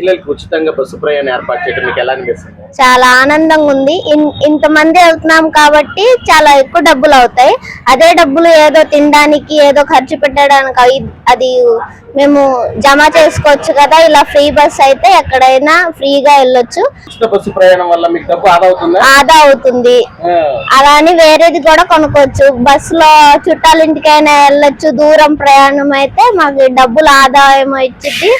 మహిళలకు ఉచితంగా బస్సు ప్రయాణం ఏర్పాటు చేయడం మీకు ఎలా అనిపిస్తుంది? చాలా ఆనందంగా ఉంది. ఇంతమంది వెళ్తున్నాం కాబట్టి చాలా ఎక్కువ డబ్బులు అవుతాయి. అదే డబ్బులు ఏదో తినడానికి ఏదో ఖర్చు పెట్టడానికి అది మేము జమ చేసుకోవచ్చు కదా. ఇలా ఫ్రీ బస్ అయితే ఎక్కడైనా ఫ్రీగా వెళ్ళొచ్చు. బస్సు ప్రయాణం వల్ల మీకు డబ్బు ఆదా అవుతుందా? ఆదా అవుతుంది. ఆ, అలా అని వేరేది కూడా కొనుక్కోవచ్చు. బస్లో చుట్టాల ఇంటికైనా వెళ్ళొచ్చు. దూరం ప్రయాణం అయితే మాకు డబ్బులు ఆదాయం ఇచ్చింది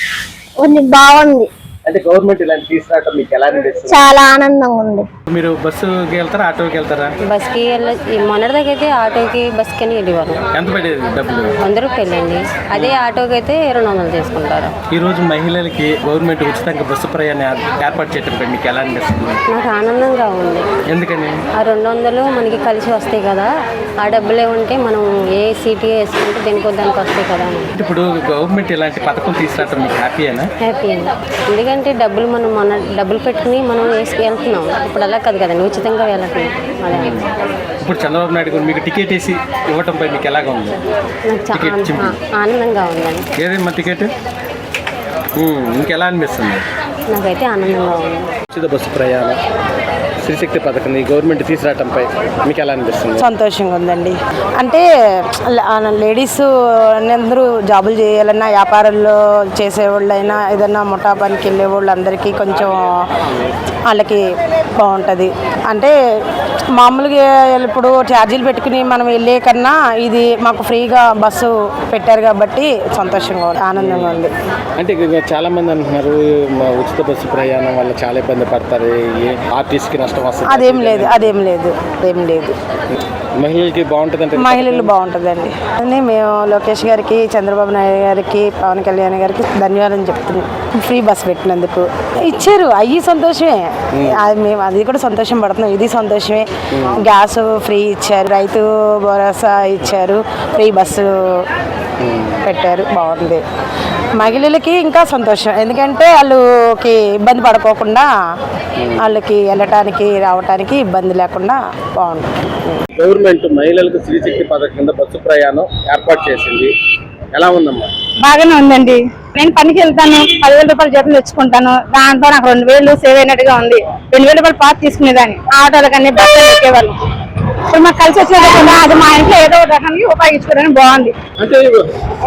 కొన్ని బాగుంది అంటే గవర్నమెంట్ ఇలాంటి తీసుకురావడం మీకు ఎలా అనిపిస్తుంది? చాలా ఆనందంగా ఉంది. మీరు బస్సుకి వెళ్తారా ఆటోకి వెళ్తారా? బస్కి వెళ్ళ మొన్నటిదాకా అయితే ఆటోకి బస్కి అని వెళ్ళేవారు. ఎంత పడేది డబ్బులు? వంద రూపాయలు అండి. అదే ఆటోకి అయితే రెండు వందలు తీసుకుంటారు. ఈ రోజు మహిళలకి గవర్నమెంట్ ఉచితంగా బస్సు ప్రయాణం ఏర్- ఏర్పాటు చేయడం మీకు ఎలా అనిపిస్తుంది? నాకు ఆనందంగా ఉంది. ఎందుకని? ఆ రెండు వందలు మనకి కలిసి వస్తాయి కదా. ఆ డబ్బులే ఉంటే మనం ఏ సీటీ వేసుకుంటే దేనికో దానికి వస్తాయి కదా ఇప్పుడు గవర్నమెంట్ ఇలాంటి పథకం తీసుకురావడం మీకు హ్యాపీయేనా? హ్యాపీ అండి ఎందుకంటే డబ్బులు మనం మన డబ్బులు పెట్టుకుని మనం వేసుకు వెళ్తున్నాం. ఇప్పుడు అలా కాదు కదండి ఉచితంగా వెళ్ళట్లేదు. అదే. ఇప్పుడు చంద్రబాబు నాయుడు గారు మీకు టికెట్ వేసి ఇవ్వటంపై మీకు ఎలాగా ఉంది? నాకు చాలా టికెట్ చింపి. ఆనందంగా ఉందండి ఏదేమ్మా టికెట్? ఉమ్, ఇంకెలా అనిపిస్తుంది? నాకైతే ఆనందంగా ఉంది. ఉచిత బస్సు ప్రయాణం శ్రీశక్తి పథకం ఈ గవర్నమెంట్ తీసుకురావటంపై మీకు ఎలా అనిపిస్తుంది? సంతోషంగా ఉందండి. అంటే లేడీస్ అందరూ జాబులు చేయాలన్నా వ్యాపారాల్లో చేసేవాళ్ళైనా ఏదైనా ముఠా పనికి వెళ్ళే వాళ్ళందరికీ కొంచెం వాళ్ళకి బాగుంటుంది. అంటే మామూలుగా ఇప్పుడు ఛార్జీలు పెట్టుకుని మనం వెళ్ళే కన్నా ఇది మాకు ఫ్రీగా బస్సు పెట్టారు కాబట్టి సంతోషంగా ఉంది ఆనందంగా ఉంది. అంటే చాలా మంది అంటున్నారు ఉచిత బస్సు ప్రయాణం వల్ల చాలా ఇబ్బంది పడతారు ఈ ఆర్టీసీకి నష్టం వస్తుంది అదేం లేదు అదేం లేదు అదేం లేదు. మహిళలకి బాగుంటుంది అంటే మహిళలు బాగుంటుందండి. అని మేము లోకేష్ గారికి చంద్రబాబు నాయుడు గారికి పవన్ కళ్యాణ్ గారికి ధన్యవాదాలు చెప్తున్నాం. ఫ్రీ బస్ పెట్టినందుకు. ఇచ్చారు అయ్యి సంతోషమే. అది మేము అది కూడా సంతోషం పడుతున్నాం ఇది సంతోషమే. గ్యాస్ ఫ్రీ ఇచ్చారు రైతు భరోసా ఇచ్చారు ఫ్రీ బస్సు పెట్టారు బాగుంది. మహిళలకి ఇంకా సంతోషం. ఎందుకంటే వాళ్ళకి ఇబ్బంది పడుకోకుండా వాళ్ళకి వెళ్ళటానికి రావటానికి ఇబ్బంది లేకుండా బాగుంటుంది. గవర్నమెంట్ మహిళలకు శ్రీశక్తి పథకం కింద బస్సు ప్రయాణం ఏర్పాటు చేసింది. ఎలా ఉందమ్మా? బాగానే ఉందండి. నేను పనికి వెళ్తాను పదివేల రూపాయలు జీతం తెచ్చుకుంటాను. దాంతో నాకు రెండు వేలు సేవ్ అయినట్టుగా ఉంది. రెండు వేల రూపాయలు పాత తీసుకునేదాన్ని. ఆటోలు కానీ బస్సులు ఎక్కేవాళ్ళు. ఇప్పుడు మాకు కలిసి వచ్చిన కదా అది మా ఇంట్లో రకానికి ఉపయోగించుకోవడానికి బాగుంది. అంటే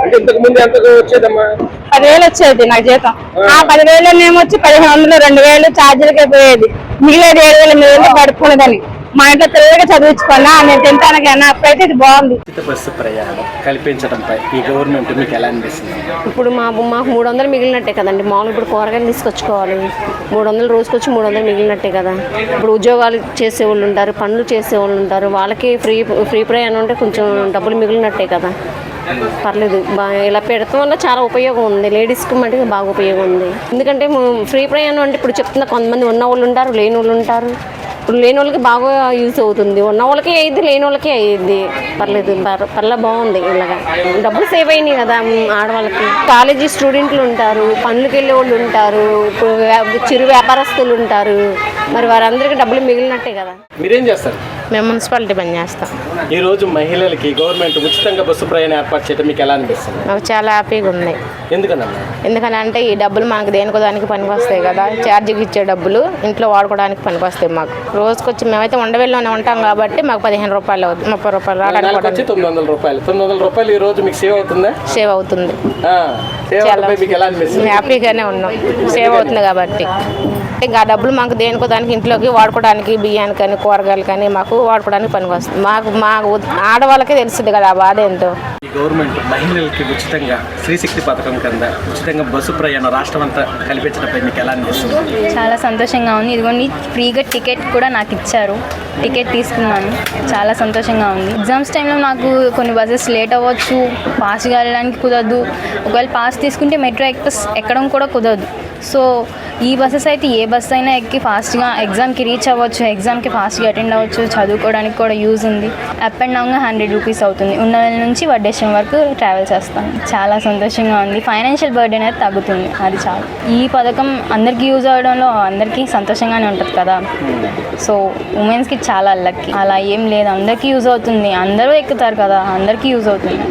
అంటే ఇంతకు ముందు ఎంత వచ్చేదమ్మా? పదివేలు వచ్చేది నాకు జీతం. ఆ పదివేలు ఏమొచ్చి పదిహేను వందలు రెండు వేలు ఛార్జీలకే పోయేది. మిగిలేదు ఏడు వేలు ఎనిమిది వేలు పడుకునేదని. మా ఇంట్లో తెలివిగా చదివించుకున్నా నేను తింటానికి అన్న అప్పుడైతే ఇది బాగుంది. ఉచిత బస్సు ప్రయాణం కల్పించడంపై ఈ గవర్నమెంట్ మీకు ఎలా అనిపిస్తుంది? ఇప్పుడు మా మాకు మూడు వందలు మిగిలినట్టే కదండి మామూలు ఇప్పుడు కూరగాయలు తీసుకొచ్చుకోవాలి. మూడు వందలు రోజుకొచ్చి మూడు వందలు మిగిలినట్టే కదా. ఇప్పుడు ఉద్యోగాలు చేసే వాళ్ళు ఉంటారు పనులు చేసే వాళ్ళు ఉంటారు. వాళ్ళకి ఫ్రీ ఫ్రీ ప్రయాణం ఉంటే కొంచెం డబ్బులు మిగిలినట్టే కదా. పర్లేదు. బాగా ఇలా పెడతాం వల్ల చాలా ఉపయోగం ఉంది. లేడీస్కి మటుకు బాగా ఉపయోగం ఉంది. ఎందుకంటే ఫ్రీ ప్రయాణం అంటే ఇప్పుడు చెప్తున్న కొంతమంది ఉన్న వాళ్ళు ఉంటారు లేని వాళ్ళు ఉంటారు. ఇప్పుడు లేని వాళ్ళకి బాగా యూజ్ అవుతుంది. ఉన్న వాళ్ళకి అయ్యింది లేని వాళ్ళకి అయ్యింది పర్లేదు పర్లే బాగుంది ఇలాగా. డబ్బులు సేవ్ అయినాయి కదా ఆడవాళ్ళకి. కాలేజీ స్టూడెంట్లు ఉంటారు పనులకు వెళ్ళే వాళ్ళు ఉంటారు ఇప్పుడు వ్యా- చిరు వ్యాపారస్తులు ఉంటారు. మరి వారందరికీ డబ్బులు మిగిలినట్టే కదా. మీరేం చేస్తారు? మేము మున్సిపాలిటీ పని చేస్తాం. ఈ రోజు మహిళలకి గవర్నమెంట్ ఉచితంగా బస్సు ప్రయాణం ఏర్పాటు చేయడం మీకు ఎలా అనిపిస్తుంది? నాకు చాలా హ్యాపీగా ఉంది. ఎందుకన్నా ఎందుకంటే ఈ డబ్బులు మనకు దేనికో దానికి పనికి వస్తాయి కదా. ఛార్జీకి ఇచ్చే డబ్బులు ఇంట్లో వాడుకోవడానికి పనికి వస్తాయి మాకు. రోజుకొచ్చి మేమైతే ఉండవేళ్ళలోనే ఉంటాం కాబట్టి మాకు పదిహేను రూపాయలు అవుతుంది ముప్పై రూపాయలు రావడానికి వచ్చి తొమ్మిది వందల రూపాయలు. తొమ్మిది వందల రూపాయలు ఈ రోజు మీకు సేవ్ అవుతుందా? సేవ్ అవుతుంది. ఆ, సేవ్ అవడంపై మీకు ఎలా అనిపిస్తుంది? హ్యాపీగానే ఉన్నాం. సేవ్ అవుతుంది కాబట్టి. ఇంకా ఆ డబ్బులు మాకు దేనికో దానికి ఇంట్లోకి వాడుకోవడానికి బియ్యానికి కానీ కూరగాయలు కానీ మాకు వాడుకోవడానికి పనికి వస్తుంది. మాకు మాకు ఆడవాళ్ళకే తెలుస్తుంది కదా ఆ బాధ ఏంటో. ఈ గవర్నమెంట్ మహిళలకి ఉచితంగా శ్రీశక్తి పథకం కింద ఉచితంగా బస్సు ప్రయాణం రాష్ట్రం అంతా కల్పించడంపై మీకు ఎలా అనిపిస్తుంది? చాలా సంతోషంగా ఉంది. ఇదిగోండి ఫ్రీగా టికెట్ కూడా నాకు ఇచ్చారు. టికెట్ తీసుకున్నాను. చాలా సంతోషంగా ఉంది. ఎగ్జామ్స్ టైంలో నాకు కొన్ని బస్సెస్ లేట్ అవ్వచ్చు. పాస్గా వెళ్ళడానికి కుదరదు. ఒకవేళ పాస్ తీసుకుంటే మెట్రో ఎక్స్ప్రెస్ ఎక్కడం కూడా కుదరదు. సో ఈ బస్సెస్ అయితే ఏ బస్ అయినా ఎక్కి ఫాస్ట్గా ఎగ్జామ్కి రీచ్ అవ్వచ్చు ఎగ్జామ్కి ఫాస్ట్గా అటెండ్ అవ్వచ్చు చదువుకోవడానికి కూడా యూజ్ ఉంది. అప్ అండ్ డౌన్గా హండ్రెడ్ రూపీస్ అవుతుంది. ఉన్నవేళ నుంచి వడ్డేశం వరకు ట్రావెల్ చేస్తాను చాలా సంతోషంగా ఉంది. ఫైనాన్షియల్ బర్డెన్ అనేది తగ్గుతుంది. అది చాలు. ఈ పథకం అందరికీ యూజ్ అవ్వడంలో అందరికీ సంతోషంగానే ఉంటుంది కదా? సో ఉమెన్స్కి చాలా లక్కీ అలా ఏం లేదు. అందరికీ యూజ్ అవుతుంది. అందరూ ఎక్కుతారు కదా? అందరికీ యూజ్ అవుతుంది.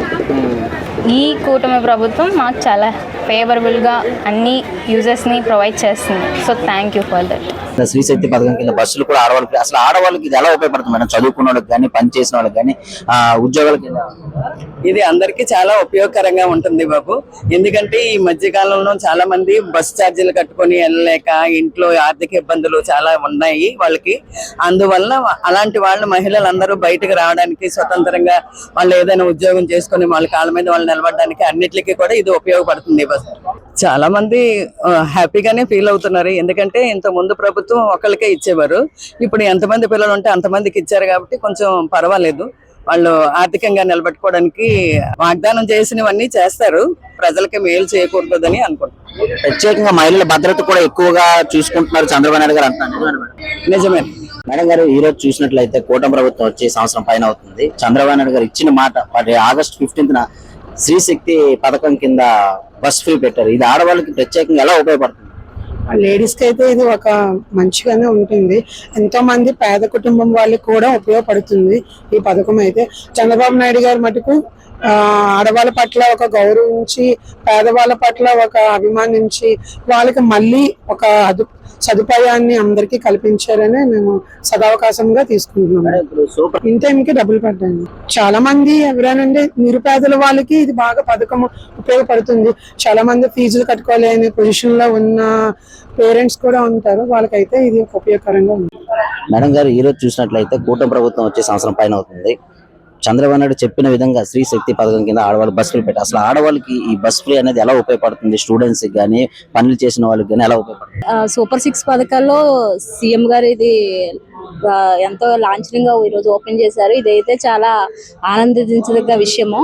ఈ కూటమి ప్రభుత్వం మాకు చాలా ఫేవరబుల్గా అన్ని యూజర్స్ని ప్రొవైడ్ చేస్తుంది. So thank you for that Shri Shakti పథకం కింద బస్సులు కూడా ఆడవాళ్ళకి అసలు ఆడవాళ్ళకి ఇది ఎలా ఉపయోగపడుతుంది? మేడం చదువుకున్న వాళ్ళకి కానీ పని చేసిన వాళ్ళకి కానీ ఆ, ఉద్యోగాలకి ఇది అందరికీ చాలా ఉపయోగకరంగా ఉంటుంది బాబు. ఎందుకంటే ఈ మధ్య కాలంలో చాలా మంది బస్ ఛార్జీలు కట్టుకొని వెళ్ళలేక ఇంట్లో ఆర్థిక ఇబ్బందులు చాలా ఉన్నాయి వాళ్ళకి. అందువల్ల అలాంటి వాళ్ళు మహిళలందరూ బయటకు రావడానికి స్వతంత్రంగా వాళ్ళు ఏదైనా ఉద్యోగం చేసుకుని వాళ్ళ కాళ్ళ మీద వాళ్ళు నిలబడడానికి అన్నిటికీ కూడా ఇది ఉపయోగపడుతుంది బస్ చాలా మంది హ్యాపీగానే ఫీల్ అవుతున్నారు. ఎందుకంటే ఇంత ముందు ప్రభుత్వం ఒకరికే ఇచ్చేవారు. ఇప్పుడు ఎంతమంది పిల్లలు ఉంటే అంతమందికి ఇచ్చారు కాబట్టి కొంచెం పర్వాలేదు. వాళ్ళు ఆర్థికంగా నిలబెట్టుకోవడానికి వాగ్దానం చేసినవన్నీ చేస్తారు. ప్రజలకి మేలు చేయకూడదని అనుకుంటున్నాను. ప్రత్యేకంగా మహిళల భద్రత కూడా ఎక్కువగా చూసుకుంటున్నారు చంద్రబాబు నాయుడు గారు అంటున్నారు. నిజమే. మేడం? గారు ఈ రోజు చూసినట్లయితే కూటమి ప్రభుత్వం వచ్చి సంవత్సరం పైన అవుతుంది. చంద్రబాబు నాయుడు గారు ఇచ్చిన మాట ఆగస్ట్ ఫిఫ్టీన్త్ శ్రీ శక్తి పథకం కింద బస్ ఫ్రీ పెట్టారు. ఇది ఆడవాళ్ళకి ప్రత్యేకంగా ఎలా ఉపయోగపడుతుంది? లేడీస్కి అయితే ఇది ఒక మంచిగానే ఉంటుంది. ఎంతో మంది పేద కుటుంబం వాళ్ళకి కూడా ఉపయోగపడుతుంది ఈ పథకం అయితే. చంద్రబాబు నాయుడు గారు మటుకు ఆడవాళ్ళ పట్ల ఒక గౌరవించి పేదవాళ్ళ పట్ల ఒక అభిమానించి వాళ్ళకి మళ్ళీ ఒక అదు సదుపాయాన్ని అందరికీ కల్పించారని మేము సదావకాశంగా తీసుకుంటున్నాం ఇన్ టైంకి డబ్బులు పడ్డాయి చాలా మంది ఎవరైనా నిరుపేదల వాళ్ళకి ఇది బాగా పథకం ఉపయోగపడుతుంది. చాలా మంది ఫీజులు కట్టుకోలేని పొజిషన్లో ఉన్న పేరెంట్స్ కూడా ఉంటారు. వాళ్ళకైతే ఇది ఒక ఉపయోగకరంగా ఉంది. మేడం గారు ఈ రోజు చూసినట్లయితే కూటమి ప్రభుత్వం వచ్చే సంవత్సరం పైన అవుతుంది. చంద్రబాబు నాయుడు చెప్పిన విధంగా స్త్రీ శక్తి పథకం కింద ఆడవాళ్ళు బస్ ఫ్రీ పెట్టారు. అసలు ఆడవాళ్ళకి ఈ బస్ ఫ్రీ అనేది ఎలా ఉపయోగపడుతుంది? స్టూడెంట్స్ కానీ పనులు చేసిన వాళ్ళకి కానీ ఎలా ఉపయోగపడుతుంది? సూపర్ సిక్స్ పథకాల్లో సీఎం గారు ఇది ఎంతో లాంఛనంగా ఈరోజు ఓపెన్ చేశారు. ఇదైతే చాలా ఆనందించదగ్గ విషయము.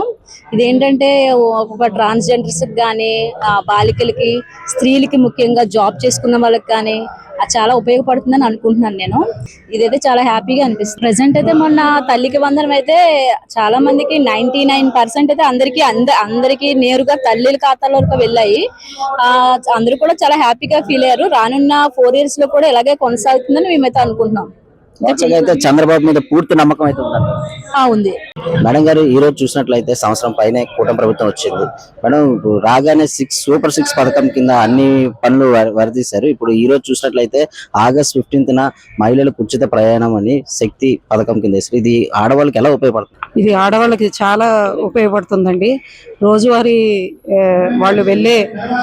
ఇదేంటంటే ఒక ట్రాన్స్జెండర్స్ కానీ బాలికలకి స్త్రీలకి ముఖ్యంగా జాబ్ చేసుకున్న వాళ్ళకి కానీ అది చాలా ఉపయోగపడుతుందని అనుకుంటున్నాను నేను. ఇదైతే చాలా హ్యాపీగా అనిపిస్తుంది. ప్రజెంట్ అయితే మొన్న తల్లికి వందనం అయితే చాలా మందికి నైన్టీ నైన్ పర్సెంట్ అయితే అందరికి అంద అందరికి నేరుగా తల్లిల ఖాతాలోకి వెళ్ళాయి. ఆ, అందరూ కూడా చాలా హ్యాపీగా ఫీల్ అయ్యారు. రానున్న ఫోర్ ఇయర్స్లో కూడా ఇలాగే కొనసాగుతుందని మేమైతే అనుకుంటున్నాం. అయితే చంద్రబాబు మీద పూర్తి నమ్మకం అయితే ఉంది? మేడం గారు ఈ రోజు చూసినట్లయితే సంవత్సరం పైనే కూటమి ప్రభుత్వం వచ్చింది. మేడం రాగానే సిక్స్ సూపర్ సిక్స్ పథకం కింద అన్ని పనులు వర- వరదీశారు. ఇప్పుడు ఈ రోజు చూసినట్లయితే ఆగస్ట్ ఫిఫ్టీన్త్ న మహిళలకు ఉచిత ప్రయాణం అని శక్తి పథకం కింద వేశారు. ఇది ఆడవాళ్ళకి ఎలా ఉపయోగపడుతుంది? ఇది ఆడవాళ్ళకి చాలా ఉపయోగపడుతుందండి. రోజువారీ వాళ్ళు వెళ్ళే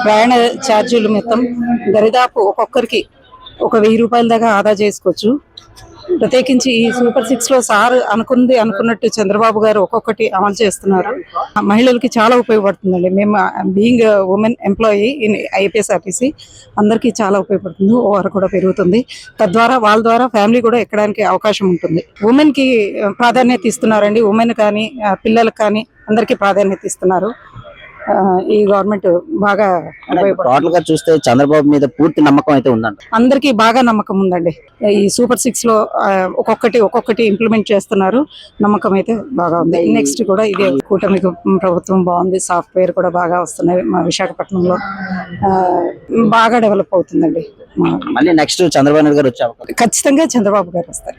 ప్రయాణ ఛార్జీలు మొత్తం దరిదాపు ఒక్కొక్కరికి ఒక వెయ్యి రూపాయల దాకా ఆదా చేసుకోవచ్చు. ప్రత్యేకించి ఈ సూపర్ సిక్స్లో సార్ అనుకుంది అనుకున్నట్టు చంద్రబాబు గారు ఒక్కొక్కటి అమలు చేస్తున్నారు. ఆ మహిళలకి చాలా ఉపయోగపడుతుందండి. మేము being women employee in IPS RTC అందరికీ చాలా ఉపయోగపడుతుంది. ఓవర్ కూడా పెరుగుతుంది. తద్వారా వాళ్ళ ద్వారా ఫ్యామిలీ కూడా ఎక్కడానికి అవకాశం ఉంటుంది. ఉమెన్కి ప్రాధాన్యత ఇస్తున్నారండి. ఉమెన్ కానీ పిల్లలకు కానీ అందరికీ ప్రాధాన్యత ఇస్తున్నారు. ఈ గవర్నమెంట్ బాగా టోటల్గా చూస్తే చంద్రబాబు మీద పూర్తి నమ్మకం అయితే ఉందండి అందరికీ బాగా నమ్మకం ఉందండి. ఈ సూపర్ సిక్స్లో ఒక్కొక్కటి ఒక్కొక్కటి ఇంప్లిమెంట్ చేస్తున్నారు. నమ్మకం అయితే బాగా ఉంది. నెక్స్ట్ కూడా ఇదే కూటమి ప్రభుత్వం బాగుంది. సాఫ్ట్వేర్ కూడా బాగా వస్తున్నాయి మా విశాఖపట్నంలో. బాగా డెవలప్ అవుతుందండి మళ్ళీ నెక్స్ట్ చంద్రబాబు నాయుడు గారు వచ్చే ఖచ్చితంగా చంద్రబాబు గారు వస్తారు.